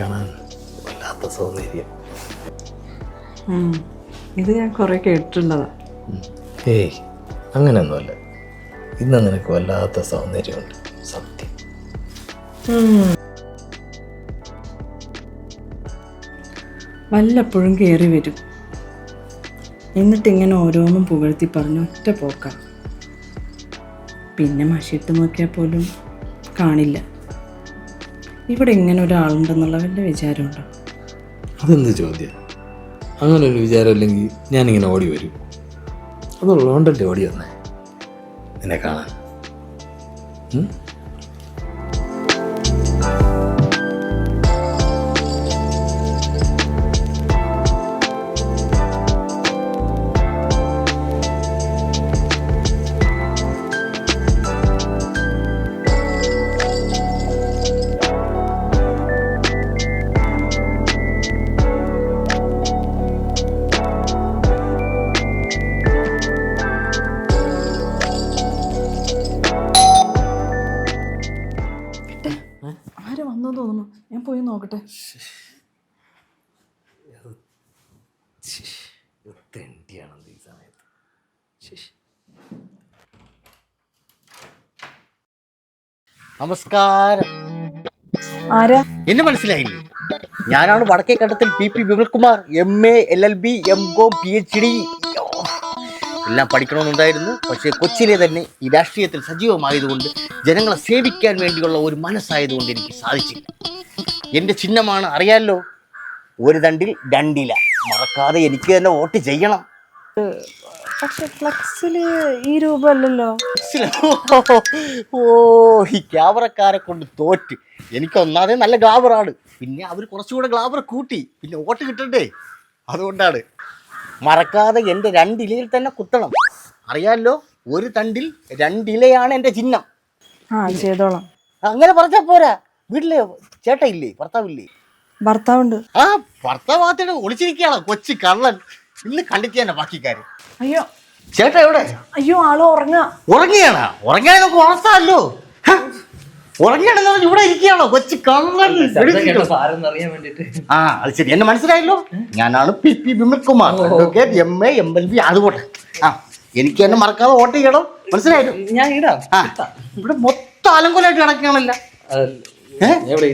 കാണാൻ. വല്ലാത്ത സൗന്ദര്യം. ഇത് ഞാൻ കുറെ കേട്ടിട്ടുള്ളതാ ഏയ് അങ്ങനെയൊന്നുമല്ല ഇന്ന് നിനക്ക് വല്ലാത്ത സൗന്ദര്യമുണ്ട്. സത്യം. വല്ലപ്പോഴും കയറി വരും. എന്നിട്ട് ഇങ്ങനെ ഓരോന്നും പുകഴ്ത്തി പറഞ്ഞ് ഒറ്റ പോക്കാം. പിന്നെ മഷിട്ട് നോക്കിയാൽ പോലും കാണില്ല. ഇവിടെ ഇങ്ങനെ ഒരാളുണ്ടെന്നുള്ള വല്ല വിചാരമുണ്ടോ? അതെന്ത് ചോദ്യം? അങ്ങനെ ഒരു വിചാരമില്ലെങ്കിൽ ഞാനിങ്ങനെ ഓടി വരും. അതുള്ളതുകൊണ്ടല്ലേ ഓടി വന്നേ? നിന്നെ കാണാൻ. തെണ്ടിയാണെന്ന് ഈ സമയത്ത്. നമസ്കാരം. ആരാ? എന്നെ മനസ്സിലായില്ലേ? ഞാനാണ് വടക്കേക്കണ്ടത്തിൽ P P Vimalkumar M A L L B M com P H D എല്ലാം പഠിക്കണമെന്നുണ്ടായിരുന്നു. പക്ഷേ കൊച്ചിയിലെ തന്നെ ഈ രാഷ്ട്രീയത്തിൽ സജീവമായതുകൊണ്ട് ജനങ്ങളെ സേവിക്കാൻ വേണ്ടിയുള്ള ഒരു മനസ്സായതുകൊണ്ട് എനിക്ക് സാധിച്ചില്ല. എന്റെ ചിഹ്നമാണ് അറിയാലോ? ഒരു തണ്ടിൽ രണ്ടില. മറക്കാതെ എനിക്ക് തന്നെ വോട്ട് ചെയ്യണം. പക്ഷെ ഫ്ലക്സിൽ ഈ രൂപ അല്ലല്ലോ ഓ ഈ ക്യാമറക്കാരെ കൊണ്ട് തോറ്റ്. എനിക്ക് ഒന്നാതെ നല്ല ഗ്ലാബറാണ് പിന്നെ അവർ കുറച്ചുകൂടെ ഗ്ലാബർ കൂട്ടി. പിന്നെ വോട്ട് കിട്ടണ്ടേ? അതുകൊണ്ടാണ്. മറക്കാതെ എന്റെ രണ്ടിലയിൽ തന്നെ കുത്തണം. അറിയാലോ ഒരു തണ്ടിൽ രണ്ടിലയാണ് എന്റെ ചിഹ്നം. ആ ചെയ്തോളാം. അങ്ങനെ പറഞ്ഞാൽ പോരാ. വീട്ടിലെ ചേട്ടയില്ലേ ഭർത്താവില്ലേ ഭർത്താവുണ്ട്. ആ ഭർത്താവാത്തിട്ട് ഒളിച്ചിരിക്കുകയാണോ കൊച്ചു കള്ളൻ. ഇന്ന് കണ്ടിട്ട് തന്നെ ബാക്കിക്കാര്. അയ്യോ. ചേട്ടാ എവിടെ? അയ്യോ ആൾ ഉറങ്ങാ. ഉറങ്ങിയാണ്? ഉറങ്ങിയാൽ നമുക്ക് ഉറങ്ങിയാണെന്ന് പറഞ്ഞ് ഇവിടെ ഇരിക്കുകയാണോ? കൊച്ചു കള്ളൻ. ആ അത് ശരി. എന്നെ മനസ്സിലായല്ലോ? ഞാനാണ് P P Vimalkumar. Advocate M A M L B അതുപോലെ. ആ എനിക്ക് എന്നെ മറക്കാതെ വോട്ട് ചെയ്യണം. മനസ്സിലായല്ലോ? ഞാൻ ഇടാം. ആ ഇവിടെ മൊത്തം അലങ്കോലായിട്ട് കിടക്കുകയാണല്ല? എവിടെ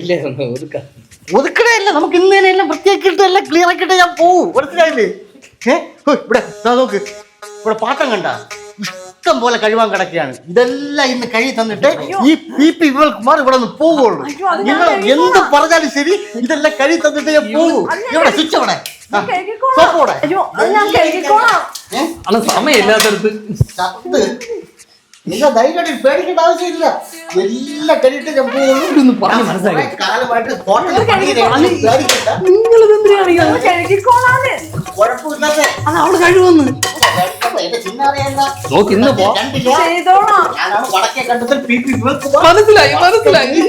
ഒതുക്കാം ഒതുക്കണേ അല്ല നമുക്ക് ഇന്ന് തന്നെ എല്ലാം വൃത്തിയാക്കിയിട്ട് എല്ലാം ക്ലിയർ ആക്കിയിട്ട് ഞാൻ പോവും. മനസ്സിലായില്ലേ? ഏഹ് ഇവിടെ നോക്ക്. ഇവിടെ പാട്ടം കണ്ട? ഇഷ്ടം പോലെ കഴിവാൻ കിടക്കുകയാണ്. ഇതെല്ലാം ഇന്ന് കഴി തന്നിട്ട് ഈ പി പി വിമൽകുമാർ ഇവിടെ നിന്ന് പോവുള്ളൂ നിങ്ങൾ എന്ത് പറഞ്ഞാലും ശരി ഇതെല്ലാം കഴി തന്നിട്ട് ഞാൻ പോവൂ. ഇവിടെ സ്വിച്ച് അവിടെ? ആ, സോപ്പ് അയ്യോ അത് ഞാൻ കഴുകിക്കോളാം. ഏ? അല്ല സമയമില്ലാത്തടത്ത്. നിങ്ങൾ ധൈര്യമായിട്ട് പേടിക്കേണ്ട ആവശ്യമില്ല. എല്ലാം കഴിയിട്ട് ഞാൻ പറഞ്ഞു പറഞ്ഞ് മനസ്സിലാക്കി. കാലമായിട്ട് ഹോട്ടലിൽ. പേടിക്കണ്ട. നിങ്ങൾ അത് അവൾ കഴിവന്ന് നോക്ക് ഇന്ന്. മനസ്സിലായി മനസ്സിലായി.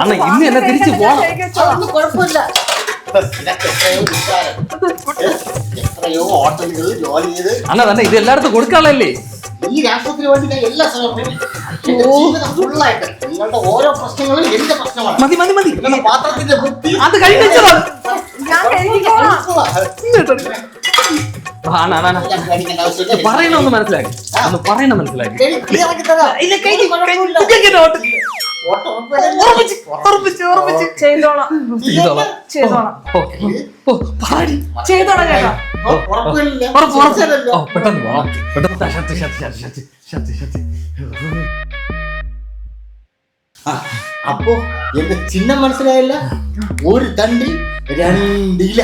അണ്ണ ഇന്ന് എന്നെ തിരിച്ചു പോണം. കുഴപ്പമില്ല. എത്രയോ ഹോട്ടലുകൾ ജോലി ചെയ്ത് അല്ല തന്നെ ഇത് എല്ലായിടത്തും കൊടുക്കാനുള്ളല്ലേ ഈ രാഷ്ട്രത്തിന് വേണ്ടി ഞാൻ എല്ലാം ഫുള്ളായിട്ട് നിങ്ങളുടെ ഓരോ പ്രശ്നങ്ങളും എന്റെ പ്രശ്നമാണ് മതി മതി മതി പാത്രത്തിന്റെ വൃത്തി അത് കഴിഞ്ഞാ ഞാൻ കഴുകിക്കോളാം പേടിക്കേണ്ട ആവശ്യമില്ല. പറയണമെന്ന് മനസ്സിലാക്കി അന്ന് പറയണ മനസ്സിലാക്കി ചെയ്തോളാം. പാടി. ചേട്ടാ. പെട്ടെന്ന് പോണം പെട്ടെന്ന് shirt shirt shirt shirt shirt shirt ആ, അപ്പോ എന്റെ ചിഹ്നം മനസ്സിലായില്ല. ഒരു തണ്ടി രണ്ടില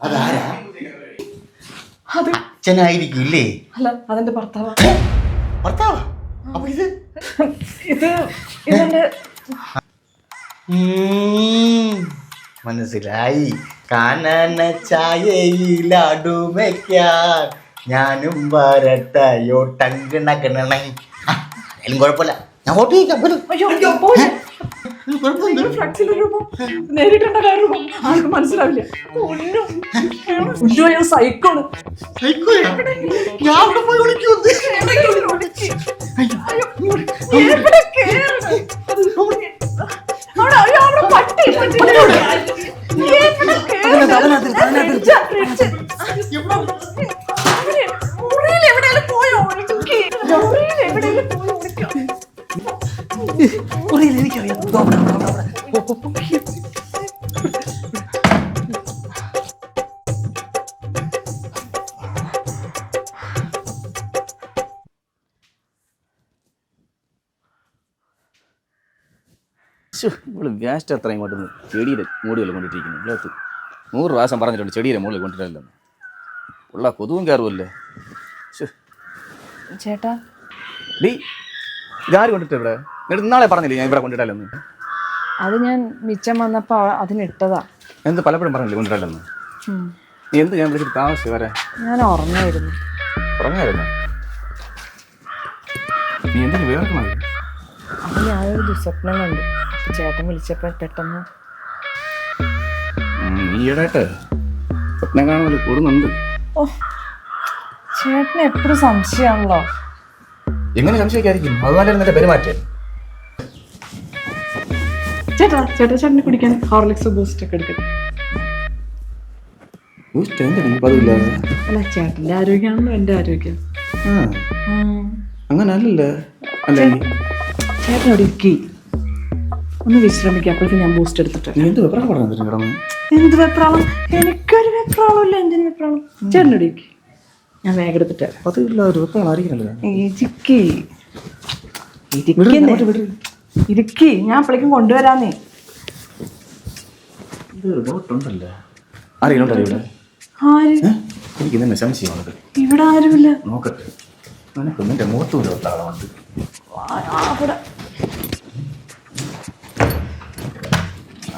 അതാരാ? അത് അച്ഛനായിരിക്കും ഇല്ലേ അല്ല അതെന്റെ ഭർത്താവ്. ഭർത്താവ്? അപ്പൊ ഇത്? ഇത് ഇതെന്റെ മനസ്സിലായി. കാനന ചായയിലടുമയ്ക്കാൻ ഞാനും വരട്ടയോ ടങ്കിണക്കിണ ആയാലും കുഴപ്പമില്ല. ഞാൻ വോട്ട് ചെയ്യിക്കാം നേരിട്ടുണ്ട രൂപം ആർക്കും മനസ്സിലാവില്ല. അയ്യോ സൈക്കോണ്? ഞാൻ പോയി വിളിക്കുന്നു ഇവൾ വേസ്റ്റ് അത്ര ഇങ്ങോട്ട് ചെടിയുടെ മൂടികൾ കൊണ്ടിട്ടിരിക്കുന്നു. ഇല്ലാത്ത നൂറ് പ്രാവശ്യം പറഞ്ഞിട്ടുണ്ട് ചെടിയുടെ മുകളിൽ കൊണ്ടിട്ടില്ലെന്ന് ഉള്ള കൊതുവും കയറുമല്ലേ ചേട്ടാ. ഡീ ഇതാര് കൊണ്ടിട്ട് ഇവിടെ? എന്നിട്ട് ഇന്നാളെ പറഞ്ഞില്ലേ ഞാൻ ഇവിടെ കൊണ്ടിട്ടല്ലെന്ന്? അത് ഞാൻ മിച്ചം വന്നപ്പോ അതിനിട്ടതാ. എന്ത് പലപ്പോഴും പറഞ്ഞില്ലേ കൊണ്ടിട്ടല്ലെന്ന്? ഉം. നീ എന്ത് ഞാൻ വിളിച്ചിട്ട് താമസിച്ചു വരെ? ഞാൻ ഉറങ്ങായിരുന്നു. പറഞ്ഞായിരുന്നു നീ എന്തിനു വേർക്കണത് അപ്പൊ ഞാനൊരു ദുസ്വപ്നം കണ്ടു. ചേട്ടൻ വിളിച്ചപ്പോ പെട്ടെന്ന് സ്വപ്നം കൂടുന്നുണ്ട്? ഓ ചേട്ടന് എപ്പോഴും സംശയമാണല്ലോ എങ്ങനെ സംശയിക്കായിരിക്കും അതുപോലെ നിന്റെ പെരുമാറ്റം. ചേട്ടാ ചേട്ടാ ചേട്ടന് കുടിക്കാൻ ഹോർലിക്സ് ബൂസ്റ്റ് ഒക്കെ എടുക്കട്ടെ എന്താണ് പതിവില്ലാതെ അല്ല ചേട്ടന്റെ ആരോഗ്യമാണല്ലോ എന്റെ ആരോഗ്യം. ആ. അങ്ങനെ അല്ലല്ലേ. അവിടെ ഇരിക്കി. ഒന്ന് വിശ്രമിക്കാം അപ്പോഴേക്കും ഞാൻ ബൂസ്റ്റ് എടുത്തിട്ട് നീ എന്ത് വെപ്രാളം പറഞ്ഞു കിടന്ന്? എന്ത് വെപ്രാളം? എനിക്കൊരു വെപ്രാളമില്ല എന്തിനു വെപ്രാളം? ചേട്ടൻ ഞാൻ വേഗം എടുത്തിട്ട് വരാം. പതിവില്ല ഒരു വെപ്രാളം അറിയിക്കണല്ലോ ഇരിക്കി. ഇരിക്കുന്നേ ഇരിക്കി ഞാൻ അപ്പോഴേക്കും കൊണ്ടുവരാന്നേ. ഇവിടെ? എനിക്ക് ആരുമില്ല. നോക്കട്ടെ നിനക്ക് നിന്റെ അവിടെ.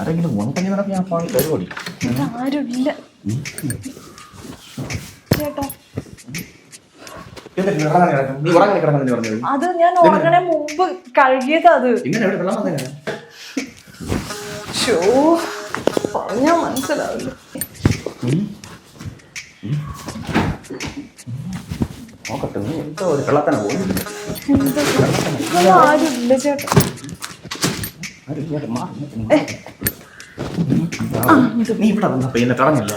ആരെങ്കിലും ഉണ്ടെങ്കിൽ നിനക്ക് ഞാൻ പരിപാടി ഇവിടെ ആരുമില്ല ചേട്ടാ. അത് ഞാൻ ഉറങ്ങണ മുമ്പ് കഴുകിയത് അത്. പറഞ്ഞാ മനസ്സിലാവില്ല. നോക്കട്ടെ നീ എന്തോ ഒരു വെള്ളത്തനെ ഇവിടെ ആരുമില്ല ചേട്ടാ. നീ ഇവിടെ വന്നപ്പോ എന്നെ തടഞ്ഞില്ല.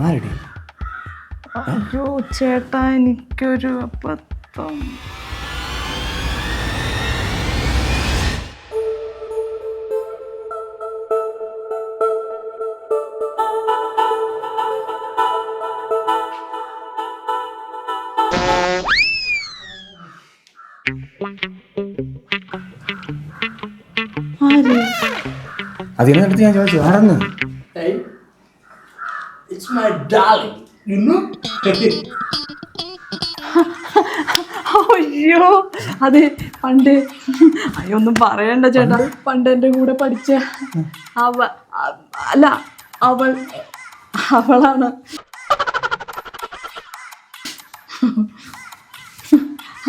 ആരടി? അയ്യോ ചേട്ടാ എനിക്കൊരു അബദ്ധം. ആര്? ഞാൻ ചോദിച്ചു ആരെന്ന്? It's my darling. You know? അയ്യോ അതെ പണ്ട് അയ്യോ ഒന്നും പറയണ്ട ചേട്ടാ. പണ്ട്? എന്റെ കൂടെ പഠിച്ച അവ അല്ല അവൾ അവളാണ്.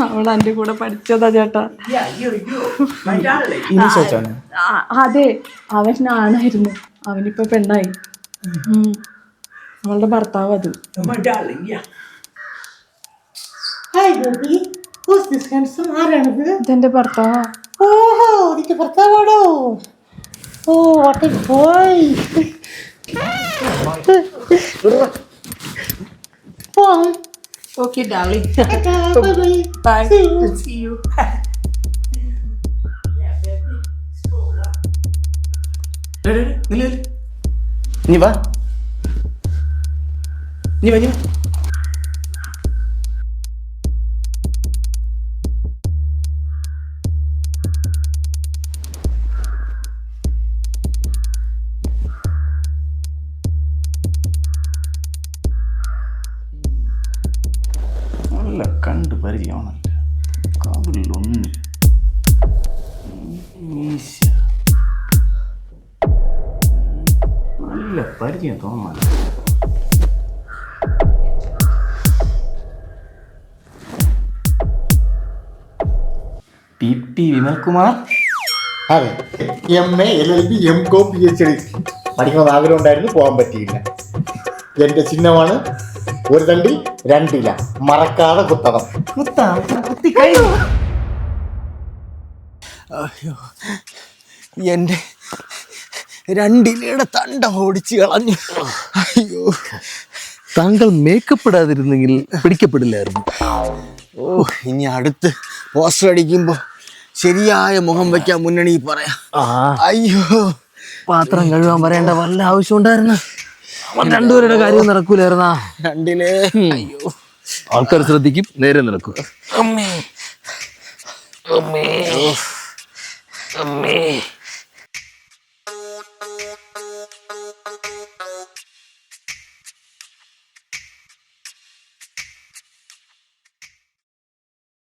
അവൾ എന്റെ കൂടെ പഠിച്ചതാ ചേട്ടാ. അതെ അവൻ ആണായിരുന്നു. അവനിപ്പോ പെണ്ണായി. അവളുടെ ഭർത്താവ് അത്. ഇതെന്റെ ഭർത്താവാ. ഓഹോ ഇതിന്റെ ഭർത്താവാണോ? ഓ what boy Okay, darling. Bye See you. നീ വാ നീ വാ നീ വാ നല്ല കണ്ട് പരിചയമാണല്ലോ കാവിലൊന്ന് മീശ നല്ല നല്ല പരിചയം തോന്നുന്നു പി പി വിമൽകുമാർ അതെ. M A L L B M com P H D പഠിക്കണമെന്ന് ആഗ്രഹം ഉണ്ടായിരുന്നു പോകാൻ പറ്റിയില്ല. എന്റെ ചിഹ്നമാണ് ഒരു തണ്ടി രണ്ടില മറക്കാതെ കുത്തണം. കുത്തി. കഴിഞ്ഞു. അയ്യോ. എന്റെ രണ്ടിലയുടെ തണ്ട ഓടിച്ച് കളഞ്ഞു. അയ്യോ. താങ്കൾ മേക്കപ്പെടാതിരുന്നെങ്കിൽ പിടിക്കപ്പെടില്ലായിരുന്നു. ഓ ഇനി അടുത്ത് പോസ്റ്റർ അടിക്കുമ്പോ ശരിയായ മുഖം വെക്കാൻ മുന്നണി പറയാം. അയ്യോ. പാത്രം കഴുകാൻ പറയേണ്ട വല്ല ആവശ്യം ഉണ്ടായിരുന്നു? രണ്ടുപേരുടെ കാര്യം നടക്കൂലായിരുന്നാ? രണ്ടിലേ അയ്യോ. ആൾക്കാർ ശ്രദ്ധിക്കും നേരെ നടക്കും. അമ്മേ. അമ്മേ. അമ്മേ.